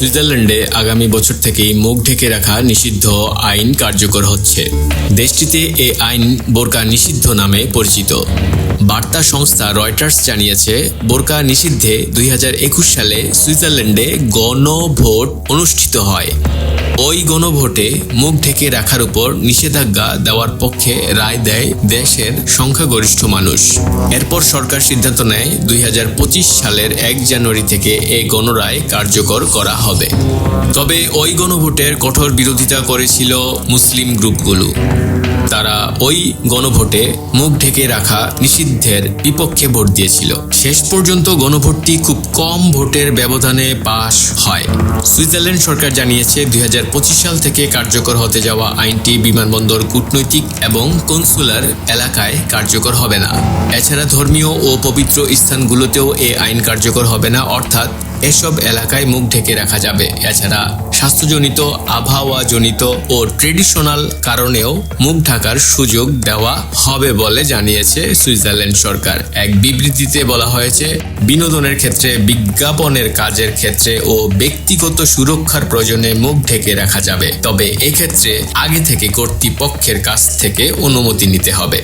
সুইজারল্যান্ডে আগামী বছর থেকেই মুখ ঢেকে রাখা নিষিদ্ধ আইন কার্যকর হচ্ছে। দেশটিতে এ আইন বোরকা নিষিদ্ধ নামে পরিচিত। বার্তা সংস্থা রয়টার্স জানিয়েছে, বোরকা নিষিদ্ধে দুই হাজার একুশ সালে সুইজারল্যান্ডে গণভোট অনুষ্ঠিত হয়। ওই গণভোটে মুখ ঢেকে রাখার উপর নিষেধাজ্ঞা দেওয়ার পক্ষে রায় দেয় দেশের সংখ্যাগরিষ্ঠ মানুষ। এরপর সরকার সিদ্ধান্ত নেয় দুই হাজার পঁচিশ সালের এক জানুয়ারি থেকে এই গণরায় কার্যকর করা হবে। তবে ওই গণভোটের কঠোর বিরোধিতা করেছিল মুসলিম গ্রুপগুলো। তারা ওই গণভোটে মুখ ঢেকে রাখা নিষিদ্ধের বিপক্ষে ভোট দিয়েছিল। শেষ পর্যন্ত গণভোটটি খুব কম ভোটের ব্যবধানে পাশ হয়। সুইজারল্যান্ড সরকার জানিয়েছে, দুই হাজার পঁচিশ সাল থেকে কার্যকর হতে যাওয়া আইনটি বিমানবন্দর, কূটনৈতিক এবং কনসুলার এলাকায় কার্যকর হবে না। এছাড়া ধর্মীয় ও পবিত্র স্থানগুলোতেও এ আইন কার্যকর হবে না, অর্থাৎ এসব এলাকায় মুখ ঢেকে রাখা যাবে। এছাড়া স্বাস্থ্যজনিত, আবহাওয়াজনিত ও ট্রেডিশনাল কারণেও মুখ ঢাকার সুযোগ দেওয়া হবে বলে জানিয়েছে সুইজারল্যান্ড সরকার। এক বিবৃতিতে বলা হয়েছে, বিনোদনের ক্ষেত্রে, বিজ্ঞাপনের কাজের ক্ষেত্রে ও ব্যক্তিগত সুরক্ষার প্রয়োজনে মুখ ঢেকে রাখা যাবে। তবে এক্ষেত্রে আগে থেকে কর্তৃপক্ষের কাছ থেকে অনুমতি নিতে হবে।